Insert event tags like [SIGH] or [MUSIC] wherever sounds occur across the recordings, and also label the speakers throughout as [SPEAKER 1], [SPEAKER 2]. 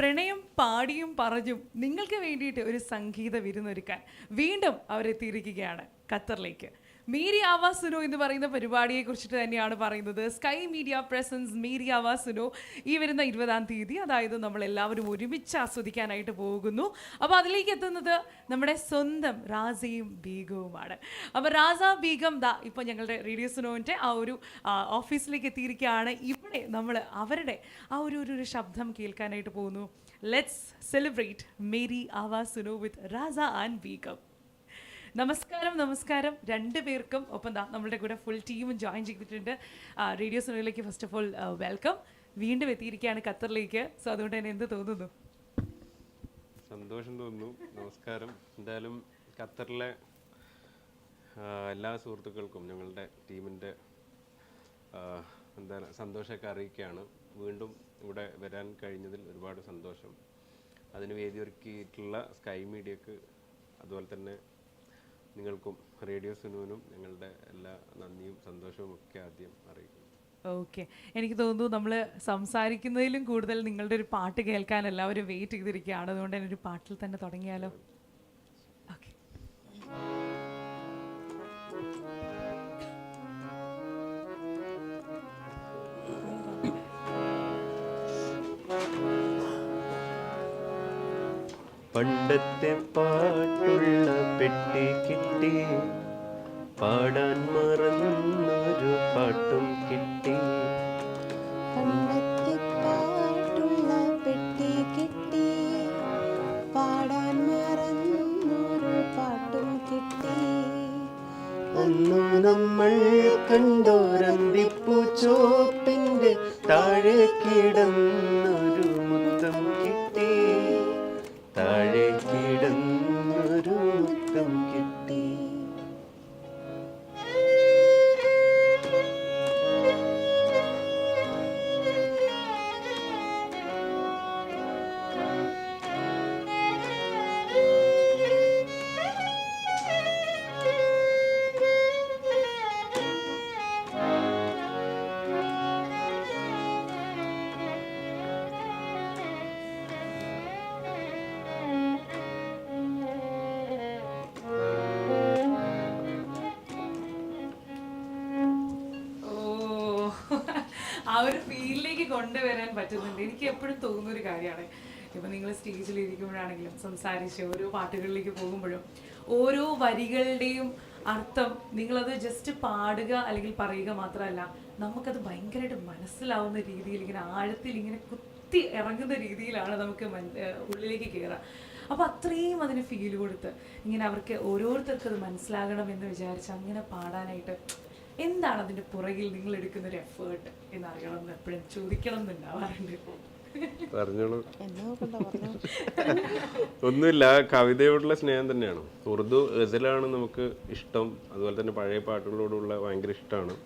[SPEAKER 1] പ്രണയം പാടിയും പറഞ്ഞും നിങ്ങൾക്ക് വേണ്ടിയിട്ട് ഒരു സംഗീത വിരുന്നൊരുക്കാൻ വീണ്ടും അവരെത്തിയിരിക്കുകയാണ് ഖത്തറിലേക്ക്. മീരി ആവാസുനോ എന്ന് പറയുന്ന പരിപാടിയെ കുറിച്ചിട്ട് തന്നെയാണ് പറയുന്നത്. സ്കൈ മീഡിയ പ്രസൻസ് മീരി ആവാസുനോ ഈ വരുന്ന ഇരുപതാം തീയതി അതായത് നമ്മൾ എല്ലാവരും ഒരുമിച്ച് ആസ്വദിക്കാനായിട്ട് പോകുന്നു. അപ്പോൾ അതിലേക്ക് എത്തുന്നത് നമ്മുടെ സ്വന്തം റാസയും ബീഗവുമാണ്. അപ്പോൾ റാസ ബീഗം ദാ ഇപ്പോൾ ഞങ്ങളുടെ റേഡിയോ സുനോവിന്റെ ആ ഒരു ഓഫീസിലേക്ക് എത്തിയിരിക്കുകയാണ്. ഇവിടെ നമ്മൾ അവരുടെ ആ ഒരു ഒരു ശബ്ദം കേൾക്കാനായിട്ട് പോകുന്നു. Let's celebrate Mary ആവാസുനോ with Raza and Begum നമസ്കാരം നമസ്കാരം. രണ്ടുപേർക്കും ഒപ്പം ദാ നമ്മളുടെ കൂടെ ഫുൾ ടീമും ജോയിൻ ചെയ്തിട്ടുണ്ട്. റേഡിയോ സിനിമയിലേക്ക് ഫസ്റ്റ് ഓഫ് ഓൾ വെൽക്കം വീണ്ടും എത്തിയിരിക്കുകയാണ് ഖത്തറിലേക്ക്. സോ അതുകൊണ്ട് തന്നെ എന്ത് തോന്നുന്നു?
[SPEAKER 2] സന്തോഷം തോന്നുന്നു. നമസ്കാരം. എന്തായാലും ഖത്തറിലെ എല്ലാ സുഹൃത്തുക്കൾക്കും ഞങ്ങളുടെ ടീമിന്റെ എന്താണ് സന്തോഷമൊക്കെ അറിയിക്കുകയാണ്. വീണ്ടും ഇവിടെ വരാൻ കഴിഞ്ഞതിൽ ഒരുപാട് സന്തോഷം. അതിന് വേദിയൊരുക്കിയിട്ടുള്ള സ്കൈ മീഡിയക്ക് അതുപോലെ തന്നെ നിങ്ങൾക്കും റേഡിയോ സുനുവിനും ഞങ്ങളുടെ എല്ലാ നന്ദിയും സന്തോഷവും ഒക്കെ ആദ്യം അറിയിക്കുന്നു.
[SPEAKER 1] ഓക്കെ എനിക്ക് തോന്നുന്നു നമ്മൾ സംസാരിക്കുന്നതിലും കൂടുതൽ നിങ്ങളുടെ ഒരു പാട്ട് കേൾക്കാൻ എല്ലാവരും വെയിറ്റ് ചെയ്തിരിക്കുകയാണ്. അതുകൊണ്ട് തന്നെ ഒരു പാട്ടിൽ തന്നെ തുടങ്ങിയാലോ? ഓക്കെ
[SPEAKER 2] പണ്ടത്തെ പാട്ടുള്ള പെട്ടി കിട്ടി. പാടാൻ മറന്നൊരു പാട്ടും കിട്ടി.
[SPEAKER 3] പണ്ടത്തെ പാട്ടുള്ള പെട്ടി കിട്ടി. പാടാൻ മറന്നൊരു പാട്ടും കിട്ടി.
[SPEAKER 2] അന്നു നമ്മൾ കണ്ടോരന്തിപ്പൂ
[SPEAKER 1] ആ ഒരു ഫീലിലേക്ക് കൊണ്ടുവരാൻ പറ്റുന്നുണ്ട്. എനിക്ക് എപ്പോഴും തോന്നുന്ന ഒരു കാര്യമാണ്. ഇപ്പൊ നിങ്ങൾ സ്റ്റേജിൽ ഇരിക്കുമ്പോഴാണെങ്കിലും സംസാരിച്ച് ഓരോ പാട്ടുകളിലേക്ക് പോകുമ്പോഴും ഓരോ വരികളുടെയും അർത്ഥം നിങ്ങളത് ജസ്റ്റ് പാടുക അല്ലെങ്കിൽ പറയുക മാത്രമല്ല നമുക്കത് ഭയങ്കരമായിട്ട് മനസ്സിലാവുന്ന രീതിയിൽ ഇങ്ങനെ ആഴത്തിൽ ഇങ്ങനെ കുത്തി ഇറങ്ങുന്ന രീതിയിലാണ് നമുക്ക് ഉള്ളിലേക്ക് കയറുക അപ്പോൾ അത്രയും അതിന് ഫീൽ കൊടുത്ത് ഇങ്ങനെ അവർക്ക് ഓരോരുത്തർക്കും അത് മനസ്സിലാകണം എന്ന് വിചാരിച്ച് അങ്ങനെ പാടാനായിട്ട് എന്താണ് അതിന്റെ പുറകിൽ നിങ്ങൾ എടുക്കുന്ന ഒരു എഫേർട്ട് എന്ന് അറിയണം എന്ന് എപ്പോഴും ചോദിക്കണം എന്നുണ്ടാവാറുണ്ട്
[SPEAKER 2] പറഞ്ഞോളൂ.
[SPEAKER 3] എന്നോ കൊണ്ടാ പറഞ്ഞു.
[SPEAKER 2] ഒന്നുമില്ല കവിതയോടുള്ള സ്നേഹം തന്നെയാണ്. ഉറുദു ഗസലാണ് നമുക്ക് ഇഷ്ടം. അതുപോലെ തന്നെ പഴയ പാട്ടുകളോടുള്ള ഭയങ്കര ഇഷ്ടമാണ്.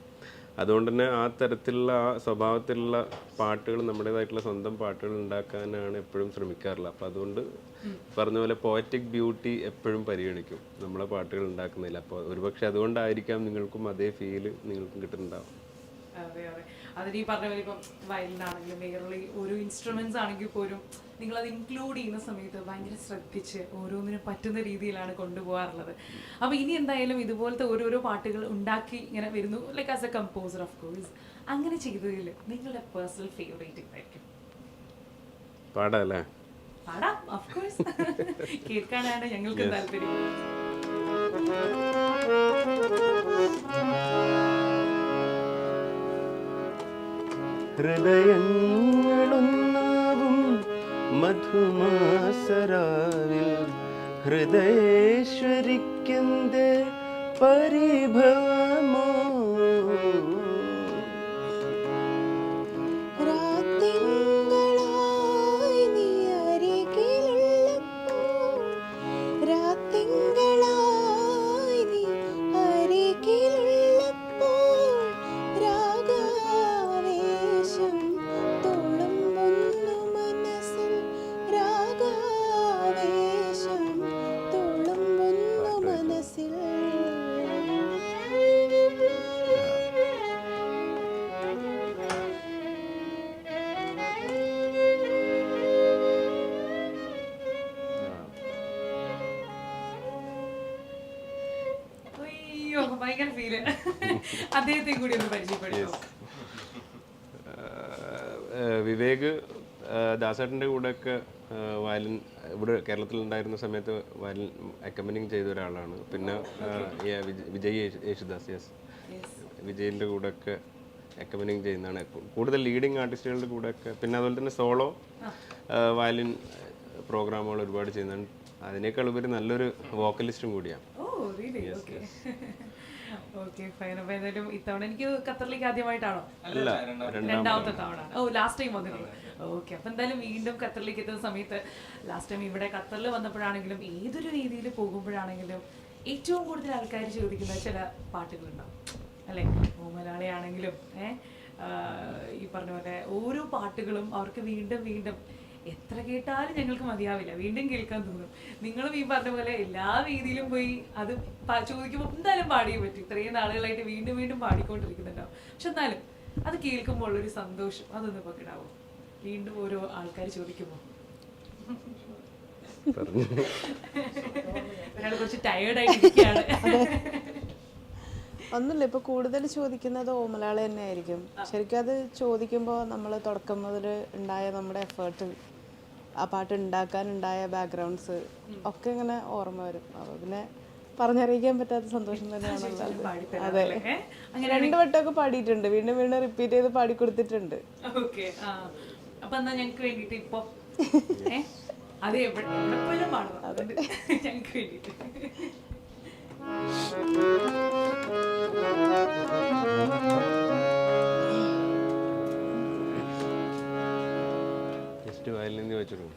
[SPEAKER 2] അതുകൊണ്ട് തന്നെ ആ തരത്തിലുള്ള ആ സ്വഭാവത്തിലുള്ള പാട്ടുകൾ നമ്മുടേതായിട്ടുള്ള സ്വന്തം പാട്ടുകൾ ഉണ്ടാക്കാനാണ് എപ്പോഴും ശ്രമിക്കാറുള്ളത്. അപ്പോൾ അതുകൊണ്ട് പറഞ്ഞ പോലെ പോയറ്റിക് ബ്യൂട്ടി എപ്പോഴും പരിഗണിക്കും. നമ്മളെ പാട്ടുകൾ ഉണ്ടാക്കുന്നില്ല അപ്പോൾ ഒരുപക്ഷെ അതുകൊണ്ടായിരിക്കാം നിങ്ങൾക്കും അതേ ഫീൽ നിങ്ങൾക്കും കിട്ടുന്നുണ്ടാവും
[SPEAKER 1] അതെ അതെ. അതിന് ഈ പറഞ്ഞ പോലെ ഇപ്പം വയലിനാണെങ്കിലും വേറെ ഓരോ ഇൻസ്ട്രുമെന്റ്സ് ആണെങ്കിൽ പോലും നിങ്ങൾ അത് ഇൻക്ലൂഡ് ചെയ്യുന്ന സമയത്ത് ഭയങ്കര ശ്രദ്ധിച്ച് ഓരോന്നിനും പറ്റുന്ന രീതിയിലാണ് കൊണ്ടുപോകാറുള്ളത്. അപ്പോൾ ഇനി എന്തായാലും ഇതുപോലത്തെ ഓരോരോ പാട്ടുകൾ ഉണ്ടാക്കി ഇങ്ങനെ വരുന്നു. Like as a composer of course അങ്ങനെ ചെയ്തതിൽ നിങ്ങളുടെ പേഴ്സണൽ ഫേവറേറ്റ് എന്തായിരിക്കും?
[SPEAKER 2] പാടാം
[SPEAKER 1] ഓഫ് കോഴ്സ് [LAUGHS] കേൾക്കാനാണ് ഞങ്ങൾക്ക് താല്പര്യം.
[SPEAKER 2] ഹൃദയങ്ങളൊന്നാവും മധുമാസരാവിൽ. ഹൃദയേശ്വരിക്കെന്ത് പരിഭവമോ
[SPEAKER 1] ഭയങ്കര ഫീൽ അദ്ദേഹത്തെ കൂടി ഒന്ന് പരിചയപ്പെടുത്തും.
[SPEAKER 2] വിവേക് ദാസേട്ടന്റെ കൂടെയൊക്കെ വയലിൻ ഇവിടെ കേരളത്തിൽ ഉണ്ടായിരുന്ന സമയത്ത് വയലിൻ അക്കമ്പനിങ് ചെയ്ത ഒരാളാണ്. പിന്നെ വിജയ് യേശുദാസ് യെസ് വിജയിന്റെ കൂടെയൊക്കെ അക്കമ്പനിങ് ചെയ്യുന്നതാണ്. കൂടുതൽ ലീഡിങ് ആർട്ടിസ്റ്റുകളുടെ കൂടെയൊക്കെ പിന്നെ അതുപോലെ തന്നെ സോളോ വയലിൻ പ്രോഗ്രാമുകൾ ഒരുപാട് ചെയ്യുന്നുണ്ട് അതിനേക്കാൾ ഉപരി നല്ലൊരു വോക്കലിസ്റ്റും കൂടിയാണ്.
[SPEAKER 1] Really? Okay. [LAUGHS] Okay, fine. അപ്പൊ എന്തായാലും ഇത്തവണ എനിക്ക് ഖത്തറിലേക്ക് ആദ്യമായിട്ടാണോ?
[SPEAKER 2] അല്ല
[SPEAKER 1] രണ്ടാമത്തെ തവണ. ഓ ലാസ്റ്റ് ടൈം വന്നിരുന്നു. ഓക്കെ അപ്പൊ എന്തായാലും വീണ്ടും ഖത്തറിലേക്ക് എത്തുന്ന സമയത്ത് ലാസ്റ്റ് ടൈം ഇവിടെ ഖത്തറിൽ വന്നപ്പോഴാണെങ്കിലും ഏതൊരു രീതിയിൽ പോകുമ്പോഴാണെങ്കിലും ഏറ്റവും കൂടുതൽ ആൾക്കാർ ചോദിക്കുന്ന ചില പാട്ടുകളുണ്ടാവും. അല്ലേ? ഓ മലയാളിയാണെങ്കിലും ഏഹ് ഈ പറഞ്ഞ പോലെ ഓരോ പാട്ടുകളും അവർക്ക് വീണ്ടും വീണ്ടും എത്ര കേട്ടാലും ഞങ്ങൾക്ക് മതിയാവില്ല. വീണ്ടും കേൾക്കാൻ തോന്നും. നിങ്ങളും ഈ പറഞ്ഞ പോലെ എല്ലാ രീതിയിലും പോയി അത് ചോദിക്കുമ്പോൾ എന്തായാലും പാടിയേ പറ്റും. ഇത്രയും നാളുകളായിട്ട് വീണ്ടും വീണ്ടും പാടിക്കൊണ്ടിരിക്കുന്നുണ്ടാവും. പക്ഷെ എന്നാലും അത് കേൾക്കുമ്പോൾ ഉള്ളൊരു സന്തോഷം അതൊന്ന് പങ്കിടാവോ? വീണ്ടും ഓരോ ആൾക്കാർ ചോദിക്കുമ്പോൾ ഒരാൾ കുറച്ച് ടയേർഡായിട്ടിരിക്കുകയാണ്
[SPEAKER 3] ഒന്നുമില്ല. ഇപ്പൊ കൂടുതൽ ചോദിക്കുന്നത് ഓമലാളെ തന്നെ ആയിരിക്കും ശരിക്കും അത് ചോദിക്കുമ്പോൾ നമ്മൾ തുടക്കം മുതൽ ഉണ്ടായ നമ്മുടെ എഫേർട്ട് ആ പാട്ട് ഉണ്ടാക്കാനുണ്ടായ ബാക്ക്ഗ്രൗണ്ട്സ് ഒക്കെ ഇങ്ങനെ ഓർമ്മ വരും. അപ്പൊ പിന്നെ പറഞ്ഞറിയിക്കാൻ പറ്റാത്ത സന്തോഷം തന്നെയാണുള്ളത് [LAUGHS] അതെ. രണ്ടു വട്ടമൊക്കെ പാടിയിട്ടുണ്ട്. വീണ്ടും വീണ്ടും റിപ്പീറ്റ് ചെയ്ത് പാടി കൊടുത്തിട്ടുണ്ട്
[SPEAKER 1] അപ്പൊ എന്നാ ഞങ്ങൾക്ക് വേണ്ടിട്ട് ഇപ്പൊ? [LAUGHS] അത് എവിടെ പാടണം. ഞങ്ങൾക്ക് വേണ്ടിട്ട്
[SPEAKER 2] ജസ്റ്റ് [LAUGHS] വയലിൻ വെച്ചിടും.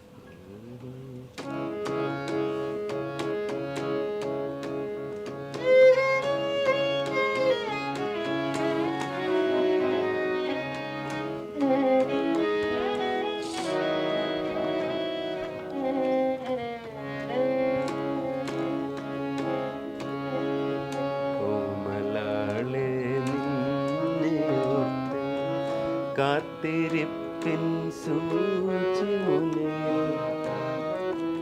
[SPEAKER 2] നിന്ന് നിന്നെയോർത്ത് കാത്തിരിപ്പിൻ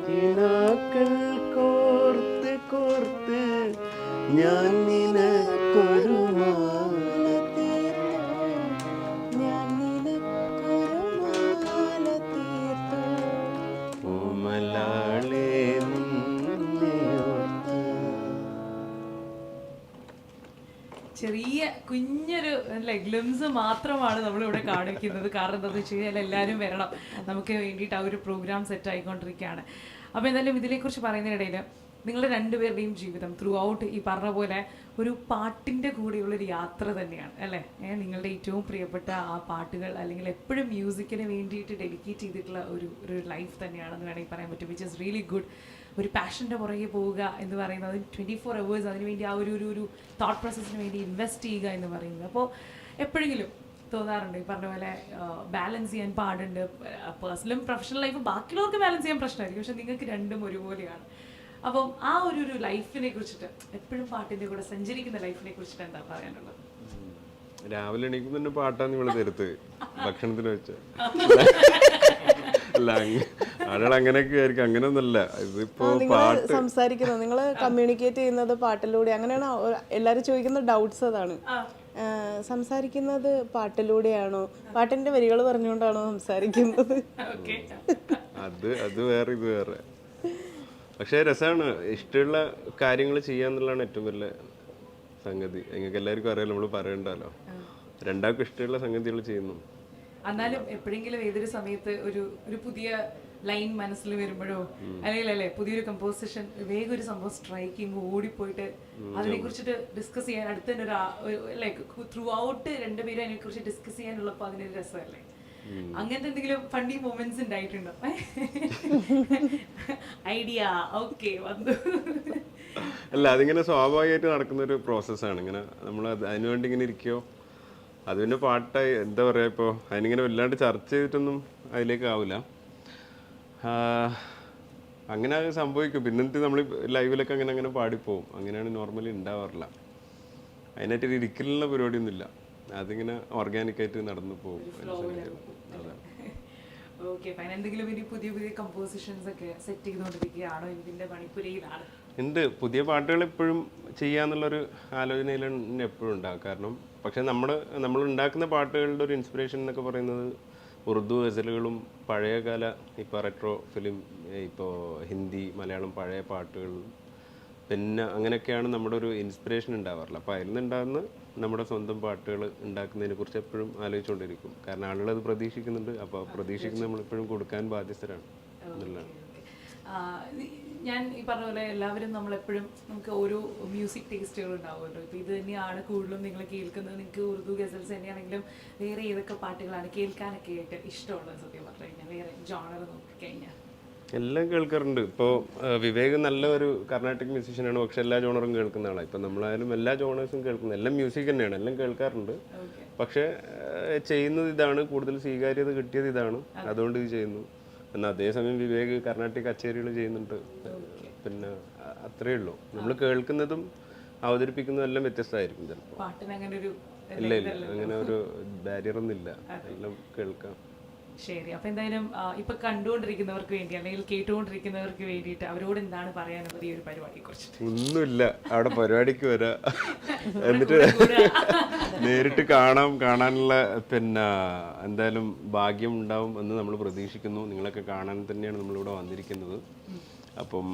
[SPEAKER 2] കിനാക്കൾ കോർത്ത് കോർത്ത് ഞാൻ നിനക്കൊരു
[SPEAKER 1] കുഞ്ഞൊരു അല്ലെ ഗ്ലിംസ് മാത്രമാണ് നമ്മളിവിടെ കാണിക്കുന്നത്. കാരണം എന്താണെന്ന് വെച്ച് കഴിഞ്ഞാൽ എല്ലാവരും വരണം. നമുക്ക് വേണ്ടിയിട്ട് ആ ഒരു പ്രോഗ്രാം സെറ്റ് ആയിക്കൊണ്ടിരിക്കുകയാണ്. അപ്പോൾ എന്തായാലും ഇതിനെക്കുറിച്ച് പറയുന്നതിനിടയിൽ നിങ്ങളുടെ രണ്ടുപേരുടെയും ജീവിതം ത്രൂ ഔട്ട് ഈ പറഞ്ഞ പോലെ ഒരു പാട്ടിന്റെ കൂടെയുള്ള ഒരു യാത്ര തന്നെയാണ് അല്ലേ? നിങ്ങളുടെ ഏറ്റവും പ്രിയപ്പെട്ട ആ പാട്ടുകൾ അല്ലെങ്കിൽ എപ്പോഴും മ്യൂസിക്കിന് വേണ്ടിയിട്ട് ഡെഡിക്കേറ്റ് ചെയ്തിട്ടുള്ള ഒരു ഒരു ലൈഫ് തന്നെയാണെന്ന് വേണമെങ്കിൽ പറയാൻ പറ്റും വിച്ച് ഇസ് റിയലി ഗുഡ് ഒരു പാഷന്റെ പുറകെ പോവുക എന്ന് പറയുന്നത് ട്വന്റി ഫോർ അവേഴ്സ് അതിനുവേണ്ടി ആ ഒരു ഒരു ഒരു തോട്ട് പ്രോസസ്സിന് വേണ്ടി ഇൻവെസ്റ്റ് ചെയ്യുക എന്ന് പറയുന്നത്. അപ്പോൾ എപ്പോഴെങ്കിലും തോന്നാറുണ്ട് ഈ പറഞ്ഞ പോലെ ബാലൻസ് ചെയ്യാൻ പാടുണ്ട്. പേഴ്സണലും പ്രൊഫഷണൽ ലൈഫും ബാക്കിയുള്ളവർക്ക് ബാലൻസ് ചെയ്യാൻ പ്രശ്നമായിരിക്കും. പക്ഷെ നിങ്ങൾക്ക് രണ്ടും ഒരുപോലെയാണ്. അപ്പം ആ ഒരു ഒരു ലൈഫിനെ കുറിച്ചിട്ട് എപ്പോഴും പാട്ടിന്റെ കൂടെ സഞ്ചരിക്കുന്ന ലൈഫിനെ കുറിച്ചിട്ട് എന്താ പറയാനുള്ളത്?
[SPEAKER 2] രാവിലെ എണീക്കുമ്പോൾ തന്നെ പാട്ടാണ് ഇവിടെ തരുത്ത്. ഭക്ഷണത്തിന് വെച്ച. [LAUGHS] അല്ല അങ്ങനെയൊക്കെ ആയിരിക്കും. അങ്ങനെയൊന്നല്ല ഇതിപ്പോ പാട്ട്.
[SPEAKER 3] സംസാരിക്കുന്നത് നിങ്ങൾ കമ്മ്യൂണിക്കേറ്റ് ചെയ്യുന്നത് പാട്ടിലൂടെ. അങ്ങനെയാണ് എല്ലാരും എല്ലാവരും ചോദിക്കുന്ന ഡൗട്ട്സ് അതാണ്. സംസാരിക്കുന്നത് പാട്ടിലൂടെയാണോ? പാട്ടിന്റെ വരികൾ പറഞ്ഞുകൊണ്ടാണോ സംസാരിക്കുന്നത്?
[SPEAKER 1] ഓക്കെ
[SPEAKER 2] അത് അത് വേറെ ഇത് വേറെ. പക്ഷേ രസമാണ് ഇഷ്ടമുള്ള കാര്യങ്ങൾ ചെയ്യാന്നുള്ളതാണ് ഏറ്റവും വലിയ സംഗതി. നിങ്ങൾക്ക് എല്ലാവർക്കും അറിയാലോ നമ്മൾ പറയണ്ടല്ലോ. രണ്ടാൾക്കും ഇഷ്ടമുള്ള സംഗതികൾ ചെയ്യുന്നു.
[SPEAKER 1] എന്നാലും എപ്പോഴെങ്കിലും ഏതൊരു സമയത്ത് ഒരു ഒരു പുതിയ ലൈൻ മനസ്സിൽ വരുമ്പോഴോ അല്ലെങ്കിൽ അല്ലേ പുതിയൊരു കമ്പോസിഷൻ വേഗം ഒരു സംഭവം സ്ട്രൈക്കിങ് ഓടിപ്പോയിട്ട് അതിനെ കുറിച്ചിട്ട് ഡിസ്കസ് ചെയ്യാൻ അടുത്ത് തന്നെ ഒരു ലൈക്ക് ത്രൂ ഔട്ട് രണ്ടുപേരും അതിനെ കുറിച്ച് ഡിസ്കസ് ചെയ്യാനുള്ളപ്പോൾ അതിനൊരു രസമല്ലേ? അങ്ങനത്തെ എന്തെങ്കിലും ഫണ്ടി മൂമെന്റ്സ് ഉണ്ടായിട്ടുണ്ടോ? ഐഡിയ ഓക്കെ വന്നു.
[SPEAKER 2] അല്ല അതിങ്ങനെ സ്വാഭാവികമായിട്ട് നടക്കുന്ന ഒരു പ്രോസസ്സാണ് ഇങ്ങനെ നമ്മൾ അതിനുവേണ്ടി ഇങ്ങനെ ഇരിക്കുകയോ അത് പിന്നെ പാട്ടായി എന്താ പറയുക ഇപ്പോൾ അതിനിങ്ങനെ വല്ലാണ്ട് ചർച്ച ചെയ്തിട്ടൊന്നും അതിലേക്ക് ആവില്ല. അങ്ങനെ അത് സംഭവിക്കും. പിന്നത്തെ നമ്മൾ ലൈവിലൊക്കെ അങ്ങനെ അങ്ങനെ പാടിപ്പോവും. അങ്ങനെയാണ് നോർമലി ഉണ്ടാവാറില്ല അതിനായിട്ട് ഒരു ഇരിക്കലുള്ള പരിപാടിയൊന്നുമില്ല. അതിങ്ങനെ ഓർഗാനിക്കായിട്ട് നടന്നു പോകും ഉണ്ട് [LAUGHS] പുതിയ പാട്ടുകൾ എപ്പോഴും ചെയ്യാന്നുള്ളൊരു ആലോചനയിൽ എപ്പോഴും ഉണ്ടാകും കാരണം പക്ഷെ നമ്മൾ നമ്മൾ ഉണ്ടാക്കുന്ന പാട്ടുകളുടെ ഒരു ഇൻസ്പിറേഷൻ എന്നൊക്കെ പറയുന്നത് ഉറുദു ഗസലുകളും പഴയകാല ഇപ്പോൾ റെട്രോ ഫിലിം ഇപ്പോൾ ഹിന്ദി മലയാളം പഴയ പാട്ടുകളും പിന്നെ അങ്ങനെയൊക്കെയാണ് നമ്മുടെ ഒരു ഇൻസ്പിറേഷൻ ഉണ്ടാവാറില്ല അപ്പോൾ അതിൽ നിന്നുണ്ടാകുന്ന നമ്മുടെ സ്വന്തം പാട്ടുകൾ ഉണ്ടാക്കുന്നതിനെ കുറിച്ച് എപ്പോഴും ആലോചിച്ചുകൊണ്ടിരിക്കും. കാരണം ആളുകൾ അത് പ്രതീക്ഷിക്കുന്നുണ്ട്. അപ്പോൾ പ്രതീക്ഷിക്കുന്നത് നമ്മളെപ്പോഴും കൊടുക്കാൻ ബാധ്യസ്ഥരാണ്. എന്നുള്ളതാണ്.
[SPEAKER 1] ഞാൻ ഈ പറഞ്ഞ പോലെ എല്ലാവരും നമ്മളെപ്പോഴും നമുക്ക് ഓരോ മ്യൂസിക് ടേസ്റ്റുകൾ ഉണ്ടാവുമല്ലോ. ഇപ്പൊ ഇത് തന്നെയാണ് കൂടുതലും നിങ്ങൾ കേൾക്കുന്നത്. നിങ്ങൾക്ക് ഉറുദു ഗസൽസ് തന്നെയാണെങ്കിലും വേറെ ഏതൊക്കെ പാട്ടുകളാണ് കേൾക്കാനൊക്കെ ആയിട്ട് ഇഷ്ടമുള്ളത് സത്യം പറഞ്ഞു കഴിഞ്ഞാൽ വേറെ ജോണർ നോക്കിക്കഴിഞ്ഞാൽ
[SPEAKER 2] എല്ലാം കേൾക്കാറുണ്ട്. ഇപ്പോൾ വിവേക് നല്ലൊരു കർണാട്ടിക് മ്യൂസീഷ്യനാണ് പക്ഷെ എല്ലാ ജോണറും കേൾക്കുന്ന ആളാണ് ഇപ്പം നമ്മളായാലും എല്ലാ ജോണേഴ്സും കേൾക്കുന്നു എല്ലാം മ്യൂസിക് തന്നെയാണ്. എല്ലാം കേൾക്കാറുണ്ട്. പക്ഷേ ചെയ്യുന്നത് ഇതാണ്. കൂടുതൽ സ്വീകാര്യത കിട്ടിയത് ഇതാണ്. അതുകൊണ്ട് ഇത് ചെയ്യുന്നു. എന്നാൽ അതേസമയം വിവേക് കർണാട്ടിക് കച്ചേരികൾ ചെയ്യുന്നുണ്ട്. പിന്നെ അത്രേ അത്രയേ ഉള്ളൂ. നമ്മൾ കേൾക്കുന്നതും അവതരിപ്പിക്കുന്നതും എല്ലാം വ്യത്യസ്തമായിരിക്കും ചിലപ്പോൾ ഇല്ല ഇല്ല. അങ്ങനെ ഒരു ബാരിയർ ഒന്നും ഇല്ല എല്ലാം കേൾക്കാം.
[SPEAKER 1] ശരി. അപ്പൊ എന്തായാലും ഇപ്പൊ കണ്ടുകൊണ്ടിരിക്കുന്നവർക്ക് വേണ്ടി അല്ലെങ്കിൽ കേട്ടുകൊണ്ടിരിക്കുന്നവർക്ക് വേണ്ടിയിട്ട് അവരോട് എന്താണ് പറയാനുള്ളത് ഈ ഒരു പരിപാടിയെ കുറിച്ച്
[SPEAKER 2] ഒന്നുമില്ല. അവിടെ പരിപാടിക്ക് വരാ. [LAUGHS] എന്നിട്ട് [LAUGHS] നേരിട്ട് കാണാം. കാണാനുള്ള പിന്നെ എന്തായാലും ഭാഗ്യം ഉണ്ടാവും എന്ന് നമ്മൾ പ്രതീക്ഷിക്കുന്നു. നിങ്ങളൊക്കെ കാണാൻ തന്നെയാണ് നമ്മളിവിടെ വന്നിരിക്കുന്നത്. അപ്പം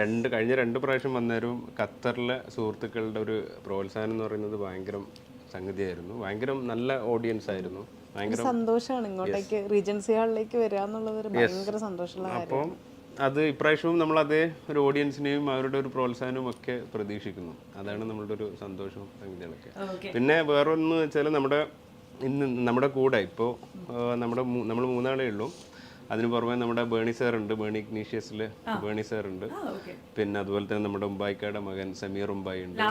[SPEAKER 2] രണ്ട് കഴിഞ്ഞ രണ്ട് പ്രാവശ്യം വന്നേരും ഖത്തറിലെ സുഹൃത്തുക്കളുടെ ഒരു പ്രോത്സാഹനം എന്ന് പറയുന്നത് ഭയങ്കര സംഗതിയായിരുന്നു. ഭയങ്കര നല്ല ഓഡിയൻസ് ആയിരുന്നു. ഭയങ്കര
[SPEAKER 3] സന്തോഷമാണ് ഇങ്ങോട്ടേക്ക് റീജൻസി ഹാളിലേക്ക് വരിക എന്നുള്ളത് ഒരു ഭയങ്കര സന്തോഷമുള്ള കാര്യം
[SPEAKER 2] അപ്പം അത് ഇപ്രാവശ്യവും നമ്മൾ അതേ ഒരു ഓഡിയൻസിനെയും അവരുടെ ഒരു പ്രോത്സാഹനവും ഒക്കെ പ്രതീക്ഷിക്കുന്നു. അതാണ് നമ്മളുടെ ഒരു സന്തോഷവും സംഗതികളൊക്കെ.
[SPEAKER 1] ഓക്കെ
[SPEAKER 2] പിന്നെ വേറൊന്ന് വെച്ചാൽ നമ്മുടെ ഇന്ന് നമ്മുടെ കൂടെ ഇപ്പോൾ നമ്മുടെ നമ്മൾ മൂന്നാളേ ഉള്ളൂ. അതിന് പുറമെ നമ്മുടെ ബേണി സാർ ഉണ്ട് ബേണി ഇഗ്നീഷ്യസിൽ ബേണി സാർ ഉണ്ട് പിന്നെ അതുപോലെ തന്നെ നമ്മുടെ ഉമ്പായിക്കയുടെ മകൻ സമീർ ഉമ്പായി ഉണ്ട്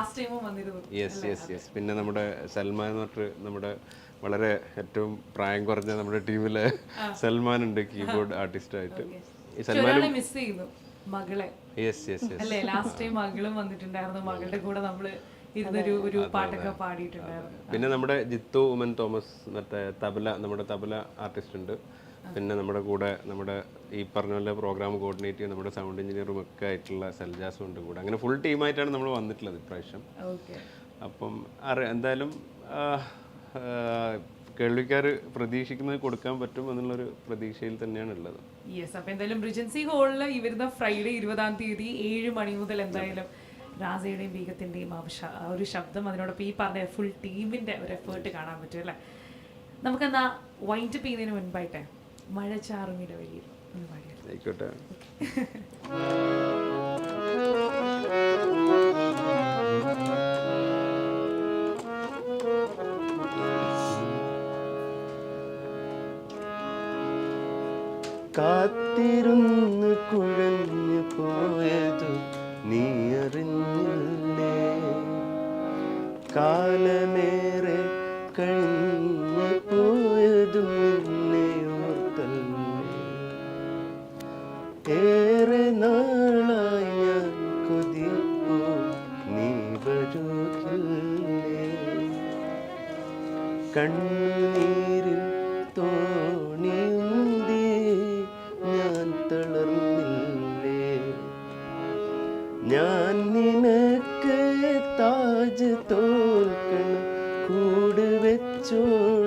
[SPEAKER 2] യെസ് യെസ് യെസ് പിന്നെ നമ്മുടെ സൽമാൻ എന്ന് പറഞ്ഞിട്ട് നമ്മുടെ വളരെ ഏറ്റവും പ്രായം കുറഞ്ഞ നമ്മുടെ ടീമിലെ സൽമാൻ ഉണ്ട് കീബോർഡ് ആർട്ടിസ്റ്റ് ആയിട്ട് ഈ സൽമാൻ
[SPEAKER 1] ഒരാളെ മിസ് ചെയ്യുന്നു മകളെ.
[SPEAKER 2] യെസ് യെസ് യെസ്
[SPEAKER 1] അല്ലേ? ലാസ്റ്റ് ടൈം മകളും വന്നിട്ടുണ്ടായിരുന്നു മകളുടെ കൂടെ നമ്മൾ ഇരുന്നൊരു ഒരു പാട്ടൊക്കെ പാടിയിട്ടുണ്ടായിരുന്നു.
[SPEAKER 2] പിന്നെ നമ്മുടെ ജിത്തു ഉമൻ തോമസ് മറ്റേ തബല നമ്മുടെ തബല ആർട്ടിസ്റ്റ് ഉണ്ട്. പിന്നെ നമ്മുടെ കൂടെ നമ്മുടെ ഈ പറഞ്ഞ പോലെ പ്രോഗ്രാം കോർഡിനേറ്റ് ചെയ്യുന്ന നമ്മുടെ സൗണ്ട് എഞ്ചിനീയറും ഒക്കെ ആയിട്ടുള്ള സെൽജാസും ഉണ്ട് കൂടെ. അങ്ങനെ ഫുൾ ടീമായിട്ടാണ് നമ്മൾ വന്നിട്ടുള്ളത് ഇപ്രാവശ്യം. അപ്പം അറിയാം എന്തായാലും കേൾവിക്കാർ പ്രതീക്ഷിക്കുന്നത് കൊടുക്കാൻ പറ്റും എന്നുള്ളൊരു പ്രതീക്ഷയിൽ തന്നെയാണ് ഉള്ളത്.
[SPEAKER 1] യെസ് അപ്പൊ എന്തായാലും ബ്രിജൻസി ഹോളിൽ ഈ വരുന്ന ഫ്രൈഡേ ഇരുപതാം തീയതി ഏഴ് മണി മുതൽ എന്തായാലും രാസയുടെയും ബീഗത്തിന്റെയും ആ ഒരു ശബ്ദം അതിനോടൊപ്പം ഈ പറഞ്ഞ ഫുൾ ടീമിന്റെ ഒരു എഫേർട്ട് കാണാൻ പറ്റും അല്ലേ? നമുക്കെന്നാ വൈൻഡ് അപ്പ് ചെയ്യുന്നതിന് മുൻപായിട്ട്. മഴ ചാറുമിട വഴിയിൽ ഒന്ന്
[SPEAKER 2] ആയിക്കോട്ടെ. കാത്തിരുന്ന് കുഴഞ്ഞു പോയതു നീ അറിഞ്ഞില്ലേ കാലമേറെ ഞാൻ നിനക്ക് താജ് തോൽക്കണം കൂട് വെച്ചോളാം.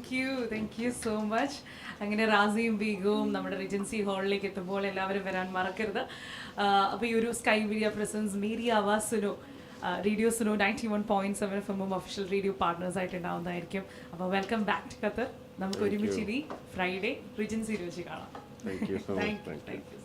[SPEAKER 1] Thank you thank you so much അങ്ങനെ റാസിയും ബീഗവും നമ്മുടെ റിജൻസി ഹാളിലേക്ക് എത്തുമ്പോൾ എല്ലാവരും വരാൻ മറക്കരുത്. അപ്പോൾ ഈ ഒരു Sky Media presents media അവാസിനോ radio Suno ninety one point seven F എമ്മും ഒഫീഷ്യൽ റേഡിയോ പാർട്ട്നേഴ്സ് ആയിട്ട് ഉണ്ടാവുന്നതായിരിക്കും അപ്പോൾ വെൽക്കം ബാക്ക് ടു ഖത്തർ നമുക്ക് ഒരുമിച്ച് ഇനി ഫ്രൈഡേ റിജൻസി രുചി കാണാം.
[SPEAKER 2] Thank you
[SPEAKER 1] thank U